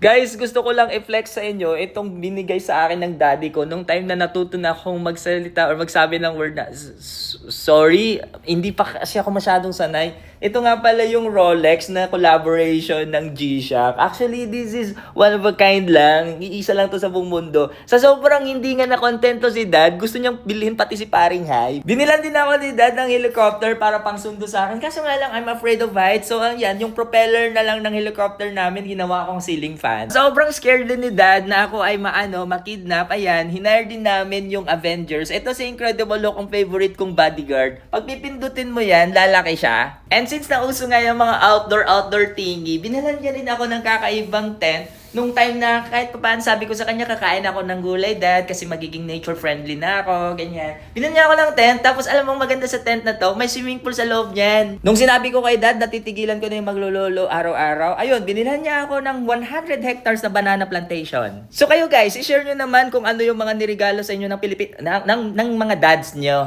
Guys, gusto ko lang i-flex sa inyo itong binigay sa akin ng daddy ko nung time na natuto na akong magsalita or magsabi ng word na "S- s- sorry, hindi pa kasi ako masyadong sanay. Ito nga pala yung Rolex na collaboration ng G-Shock. Actually, this is one of a kind lang. Iisa lang to sa buong mundo. Sa sobrang hindi nga nakontento si dad, gusto niyang bilhin pati si paring high. Binilan din ako ni dad ng helicopter para pang sundo sa akin. Kaso nga lang, I'm afraid of heights. So, yan, yung propeller na lang ng helicopter namin, ginawa kong ceiling fan. Sobrang scared din ni dad na ako ay maano, makidnap. Ayan, hinire din namin yung Avengers. Ito si Incredible Hulk, ang favorite kong bodyguard. Pag pipindutin mo yan, lalaki siya. And since nauso nga yung mga outdoor-outdoor thingy, binalan niya rin ako ng kakaibang tent nung time na kahit pa paano sabi ko sa kanya kakain ako ng gulay dad kasi magiging nature friendly na ako, ganyan. Binan niya ako ng tent tapos alam mo maganda sa tent na to, may swimming pool sa loob niyan. Nung sinabi ko kay dad natitigilan ko na yung maglololo araw-araw, ayun, binilhan niya ako ng 100 hectares na banana plantation. So kayo guys, i-share nyo naman kung ano yung mga nirigalo sa inyo ng Pilipin ng, ng, ng mga dads nyo.